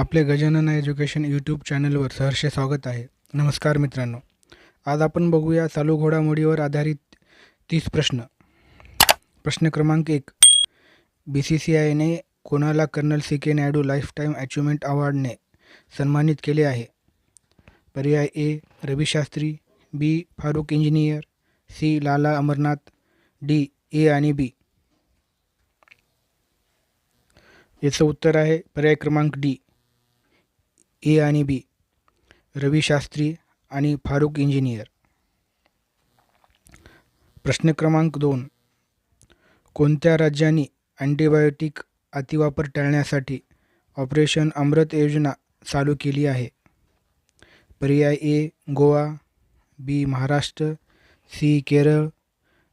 आपले Gajanan education YouTube चॅनलवर सहर्ष स्वागत आहे. नमस्कार मित्रांनो. आज आपण बघूया चालू घोडामोडीवर आधारित तीस प्रश्न. प्रश्न क्रमांक एक. बी सी सी आयने कोणाला colonel C K Naidu lifetime achievement अवॉर्डने सन्मानित केले आहे? पर्याय A Ravi Shastri B Farokh Engineer C Lala Amarnath D A आणि बी. याचं उत्तर आहे पर्याय क्रमांक डी. ए आणि बी रवी शास्त्री आणि फारूक इंजिनियर. प्रश्न क्रमांक दोन कोणत्या राज्यांनी अँटीबायोटिक अतिवापर टाळण्यासाठी ऑपरेशन अमृत योजना चालू केली आहे? पर्याय A Goa B Maharashtra C Kerala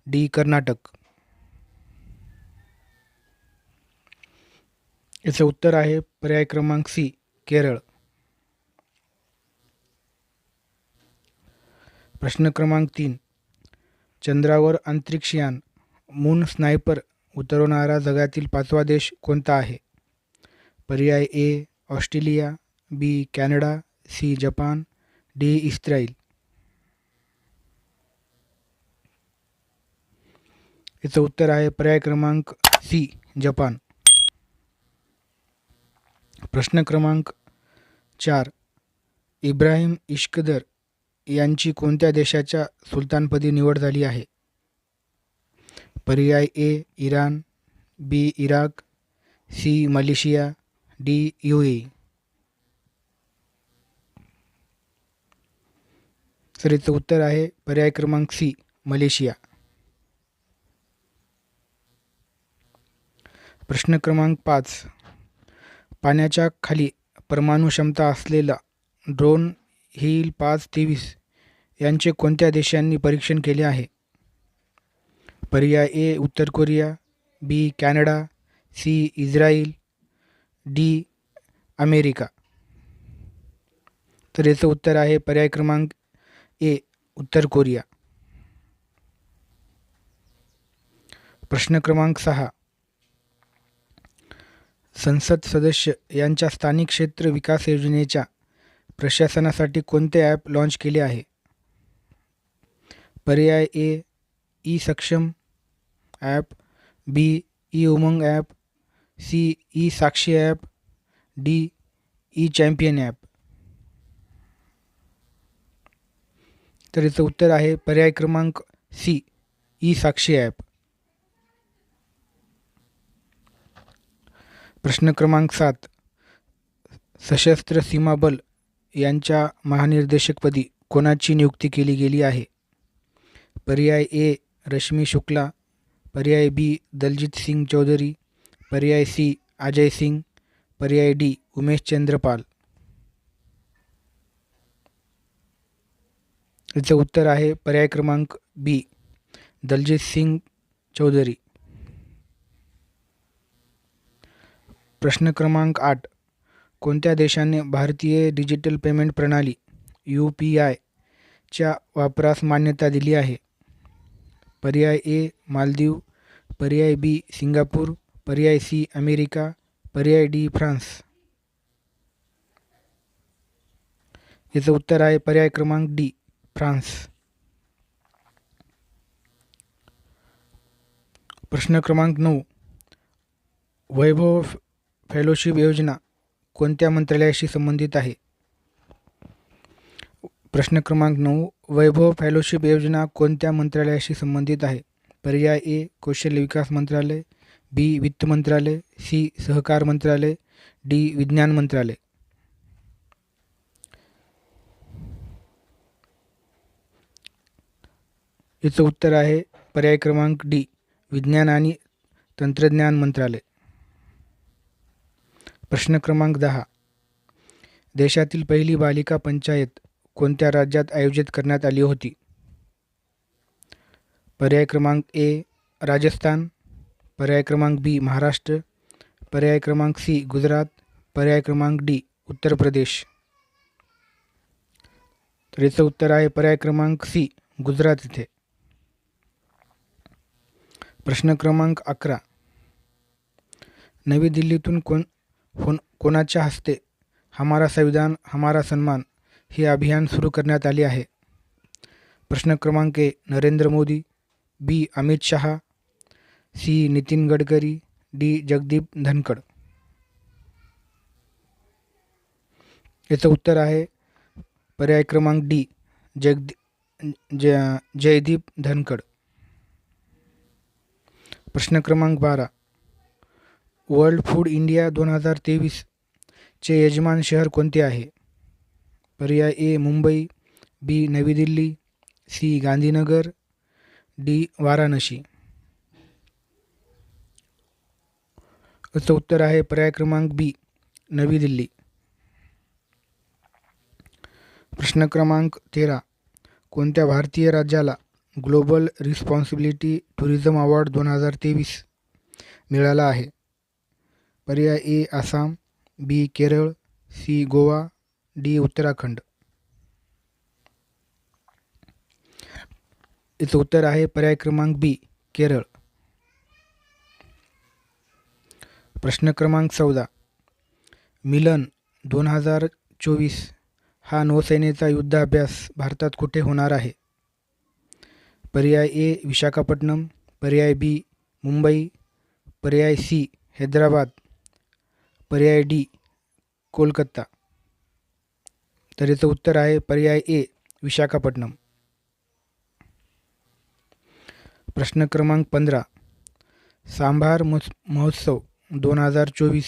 D Karnataka. याचं उत्तर आहे पर्याय क्रमांक सी केरळ. प्रश्न क्रमांक तीन. चंद्रावर अंतरिक्षयान मून स्नायपर उतरवणारा जगातील पाचवा देश कोणता आहे? पर्याय A Australia B Canada C Japan D Israel याचं उत्तर आहे पर्याय क्रमांक सी जपान. प्रश्न क्रमांक चार. इब्राहिम इश्कदर यांची कोणत्या देशाच्या सुलतानपदी निवड झाली आहे? पर्याय A Iran B Iraq C Malaysia D U A तर याचं उत्तर आहे पर्याय क्रमांक सी मलेशिया. प्रश्न क्रमांक पाच. पाण्याच्या खाली परमाणु क्षमता असलेला ड्रोन हिल पाच तेवीस यांचे कोणत्या देशांनी परीक्षण केले आहे? पर्याय ए उत्तर Korea B Canada C Israel D America. तर याचं उत्तर आहे पर्याय क्रमांक ए उत्तर कोरिया. प्रश्न क्रमांक सहा. संसद सदस्य यांच्या स्थानिक क्षेत्र विकास योजनेच्या प्रशासनासाठी कोणते ॲप लॉन्च केले आहे? पर्याय A E Saksham app B E Umang app C E Sakshi app D E champion app. तर याचं उत्तर आहे पर्याय क्रमांक सी ई साक्षी ॲप. प्रश्न क्रमांक सात सशस्त्र सीमा बल यांच्या महानिर्देशकपदी कोणाची नियुक्ती केली गेली आहे? पर्याय ए रश्मी शुक्ला. पर्याय बी दलजित सिंग चौधरी. पर्याय सी अजय सिंग. पर्याय डी उमेश चंद्रपाल. याचं उत्तर आहे पर्याय क्रमांक बी दलजित सिंग चौधरी. प्रश्न क्रमांक आठ कोणत्या देशाने भारतीय डिजिटल पेमेंट प्रणाली यू पी आयच्या वापरास मान्यता दिली आहे? पर्याय ए मालदीव पर्याय बी सिंगापूर पर्याय सी अमेरिका पर्याय डी फ्रान्स. याचं उत्तर आहे पर्याय क्रमांक डी फ्रान्स. प्रश्न क्रमांक नऊ. वैभव फेलोशिप योजना कोणत्या मंत्रालयाशी संबंधित आहे? प्रश्न क्रमांक नऊ वैभव फेलोशिप योजना कोणत्या मंत्रालयाशी संबंधित आहे? पर्याय ए कौशल्य विकास मंत्रालय बी वित्त मंत्रालय सी सहकार मंत्रालय डी विज्ञान मंत्रालय. याचं उत्तर आहे पर्याय क्रमांक डी विज्ञान आणि तंत्रज्ञान मंत्रालय. प्रश्न क्रमांक दहा. देशातील पहिली बालिका पंचायत कोणत्या राज्यात आयोजित करण्यात आली होती? पर्याय क्रमांक ए राजस्थान. पर्याय क्रमांक बी महाराष्ट्र. पर्याय क्रमांक सी गुजरात. पर्याय क्रमांक डी उत्तर प्रदेश. तर याचं उत्तर आहे पर्याय क्रमांक सी गुजरात इथे. प्रश्न क्रमांक अकरा. नवी दिल्लीतून कोण होन कोणाच्या हस्ते हमारा संविधान हमारा सन्मान हे अभियान सुरू करण्यात आले आहे? प्रश्न क्रमांक A Narendra Modi B Amit Shah C Nitin Gadkari D Jagdeep Dhankhar. याचं उत्तर आहे पर्याय क्रमांक डी जगदी ज जयदीप धनखड. प्रश्न क्रमांक बारा वर्ल्ड फूड इंडिया दोन हजार तेवीसचे यजमान शहर कोणते आहे? पर्याय A Mumbai B Navi Delhi C Gandhinagar D Varanasi. याचं उत्तर आहे पर्याय क्रमांक बी नवी दिल्ली. प्रश्न क्रमांक तेरा कोणत्या भारतीय राज्याला ग्लोबल रिस्पॉन्सिबिलिटी टुरिझम अवॉर्ड दोन हजार तेवीस मिळाला आहे? पर्याय A Assam B Kerala C Goa D Uttarakhand. याचं उत्तर आहे पर्याय क्रमांक बी केरळ. प्रश्न क्रमांक चौदा. मिलन दोन हजार चोवीस. हा नौसेनेचा युद्धाभ्यास भारतात कुठे होणार आहे? पर्याय ए विशाखापट्टणम. पर्याय बी मुंबई. पर्याय सी हैदराबाद. पर्याय डी कोलकाता. तर याचं उत्तर आहे पर्याय ए विशाखापट्टणम. प्रश्न क्रमांक पंधरा सांभार महोत्सव दोन हजार चोवीस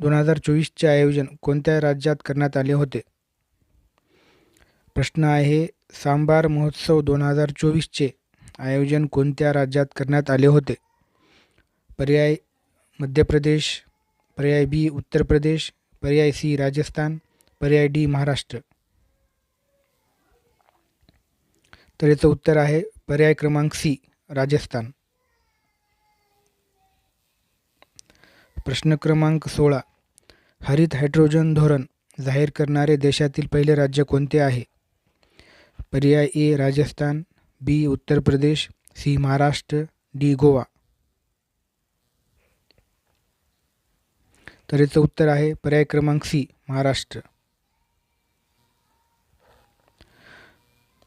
दोन हजार चोवीसचे आयोजन कोणत्या राज्यात करण्यात आले होते? प्रश्न आहे सांबार महोत्सव दोन हजार चोवीसचे आयोजन कोणत्या राज्यात करण्यात आले होते? पर्याय मध्य प्रदेश पर्याय बी उत्तर प्रदेश पर्याय सी राजस्थान पर्याय डी महाराष्ट्र. तर याचं उत्तर आहे पर्याय क्रमांक सी राजस्थान. प्रश्न क्रमांक सोळा हरित हायड्रोजन धोरण जाहीर करणारे देशातील पहिले राज्य कोणते आहे? पर्याय A Rajasthan B Uttar Pradesh C Maharashtra D Goa. तर याचं उत्तर आहे पर्याय क्रमांक सी महाराष्ट्र.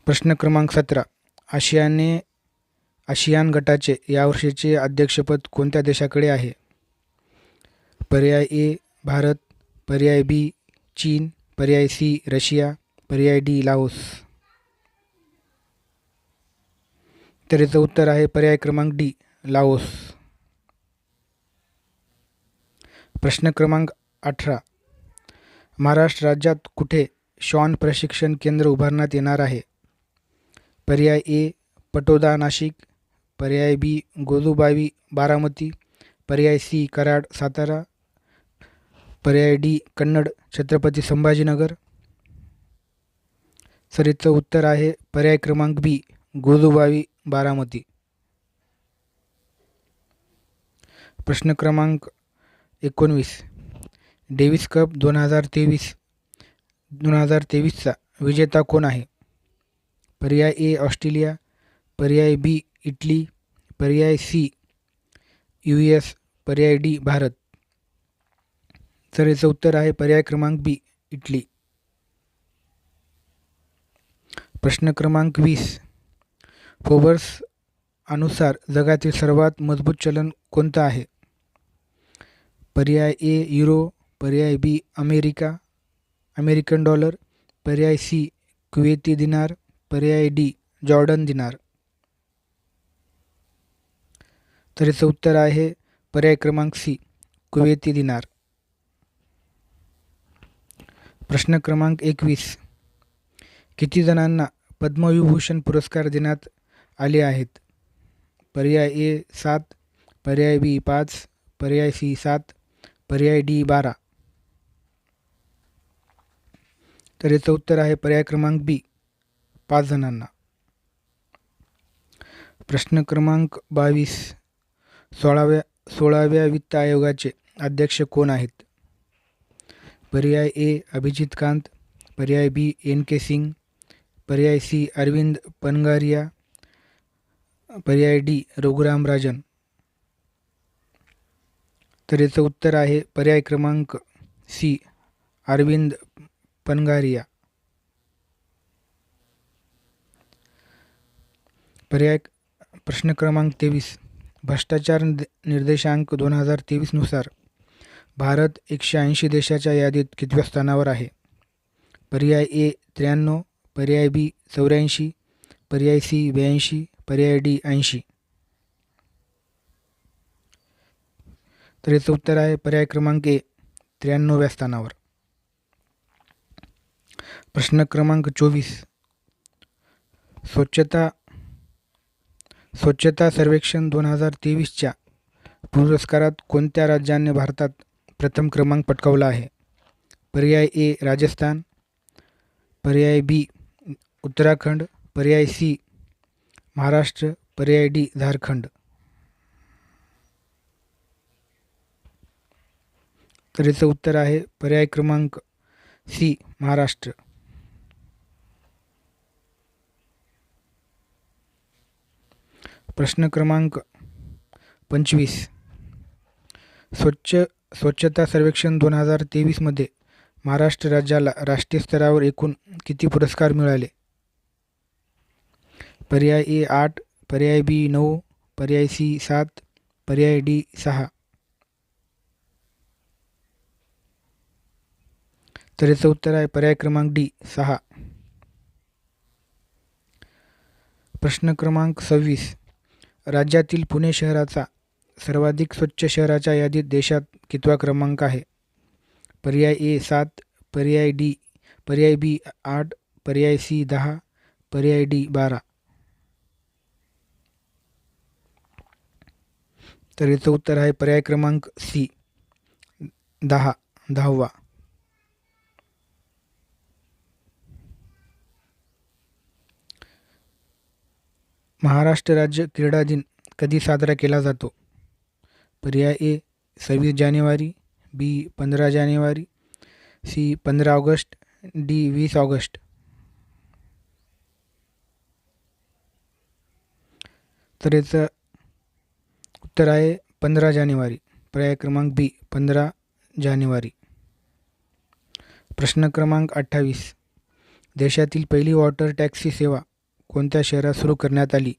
प्रश्न क्रमांक सतरा आशियाने आशियान गटाचे यावर्षीचे अध्यक्षपद कोणत्या देशाकडे आहे? पर्याय ए भारत पर्याय बी चीन पर्याय सी रशिया पर्याय डी लाओस. तर याचं उत्तर आहे पर्याय क्रमांक डी लाओस. प्रश्न क्रमांक अठरा. महाराष्ट्र राज्यात कुठे श्वान प्रशिक्षण केंद्र उभारण्यात येणार आहे? पर्याय ए पटोदा नाशिक. पर्याय बी गोदूबावी बारामती. पर्याय सी कराड सातारा. पर्याय डी कन्नड छत्रपती संभाजीनगर. सर याचं उत्तर आहे पर्याय क्रमांक बी गोदूबावी बारामती. प्रश्न क्रमांक एकोणवीस. डेव्हिस कप दोन हजार तेवीस दोन हजार तेवीसचा विजेता कोण आहे? पर्याय ए ऑस्ट्रेलिया पर्याय बी इटली पर्याय सी यू एस पर्याय डी भारत. तर याचं उत्तर आहे पर्याय क्रमांक बी इटली. प्रश्न क्रमांक वीस. फोबर्स अनुसार जगातील सर्वात मजबूत चलन कोणतं आहे? पर्याय ए युरो पर्याय बी अमेरिका अमेरिकन डॉलर पर्याय सी कुवेती दिनार पर्याय डी जॉर्डन दिनार. तर याचं उत्तर आहे पर्याय क्रमांक सी कुवेती दिनार. प्रश्न क्रमांक एकवीस. किती जणांना पद्मविभूषण पुरस्कार देण्यात आले आहेत? पर्याय ए सात पर्याय बी पाच पर्याय सी सात पर्याय डी बारा. तर याचं उत्तर आहे पर्याय क्रमांक बी पाच जणांना. प्रश्न क्रमांक बावीस सोळाव्या सोळाव्या वित्त आयोगाचे अध्यक्ष कोण आहेत? पर्याय ए अभिजित कांत पर्याय बी एन के सिंग पर्याय सी अरविंद पनगारिया पर्याय डी रघुराम राजन. तर याचं उत्तर आहे पर्याय क्रमांक सी अरविंद पनगारिया. पर्याय प्रश्न क्रमांक तेवीस भ्रष्टाचार निर्देशांक दोन हजार तेवीसनुसार भारत एकशे ऐंशी देशाच्या यादीत कितव्या स्थानावर आहे? पर्याय ए त्र्याण्णव पर्याय बी चौऱ्याऐंशी पर्याय सी ब्याऐंशी पर्याय डी ऐंशी. तर याचं उत्तर आहे पर्याय क्रमांक ए त्र्याण्णव्या स्थानावर. प्रश्न क्रमांक चोवीस. स्वच्छता स्वच्छता सर्वेक्षण दोन हजार तेवीसच्या पुरस्कारात कोणत्या राज्याने भारतात प्रथम क्रमांक पटकावला आहे? पर्याय ए राजस्थान. पर्याय बी उत्तराखंड. पर्याय सी महाराष्ट्र. पर्याय डी झारखंड. तर याचं उत्तर आहे पर्याय क्रमांक सी महाराष्ट्र. प्रश्न क्रमांक पंचवीस. स्वच्छ स्वच्छता सर्वेक्षण दोन हजार तेवीसमध्ये महाराष्ट्र राज्याला राष्ट्रीय स्तरावर एकूण किती पुरस्कार मिळाले? पर्याय ए आठ पर्याय बी नऊ पर्याय सी सात पर्याय डी सहा. तर याचं उत्तर आहे पर्याय क्रमांक डी सहा. प्रश्न क्रमांक सव्वीस. राज्यातील पुणे शहराचा सर्वाधिक स्वच्छ शहराच्या यादीत देशात कितवा क्रमांक आहे? पर्याय ए सात. पर्याय डी पर्याय बी आठ. पर्याय सी दहा. पर्याय डी बारा. तर याचं उत्तर आहे पर्याय क्रमांक सी दहा दहावा. महाराष्ट्र राज्य क्रीडा दिन कधी साजरा केला जातो? पर्याय ए सव्वीस जानेवारी बी पंधरा जानेवारी सी पंधरा ऑगस्ट डी वीस ऑगस्ट. तर याचं उत्तर आहे पंधरा जानेवारी. पर्याय क्रमांक बी पंधरा जानेवारी. प्रश्न क्रमांक अठ्ठावीस. देशातील पहिली वॉटर टॅक्सी सेवा कोणत्या शहरात सुरू करण्यात आली?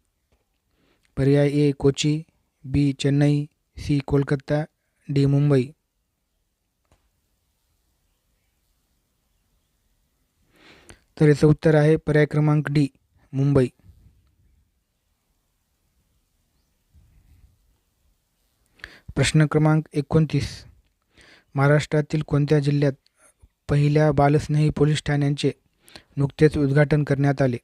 पर्याय A Kochi B Chennai C Kolkata D Mumbai. तर याचं उत्तर आहे पर्याय क्रमांक डी मुंबई. प्रश्न क्रमांक एकोणतीस. महाराष्ट्रातील कोणत्या जिल्ह्यात पहिल्या बालस्नेही पोलीस ठाण्यांचे नुकतेच उद्घाटन करण्यात आले?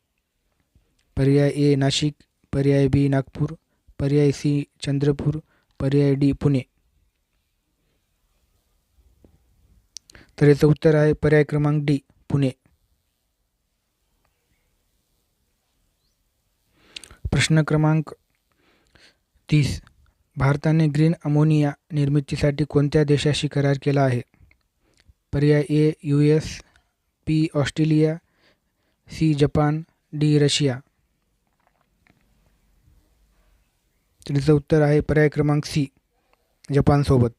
पर्याय ए नाशिक, पर्याय बी नागपूर, पर्याय सी चंद्रपूर, पर्याय डी पुणे. तर याचं उत्तर आहे पर्याय क्रमांक डी, पुणे. प्रश्न क्रमांक तीस. भारताने ग्रीन अमोनिया निर्मितीसाठी कोणत्या देशाशी करार केला आहे? पर्याय A, U S P Australia, C, Japan, D, Russia. त्याचं उत्तर आहे पर्याय क्रमांक सी जपानसोबत.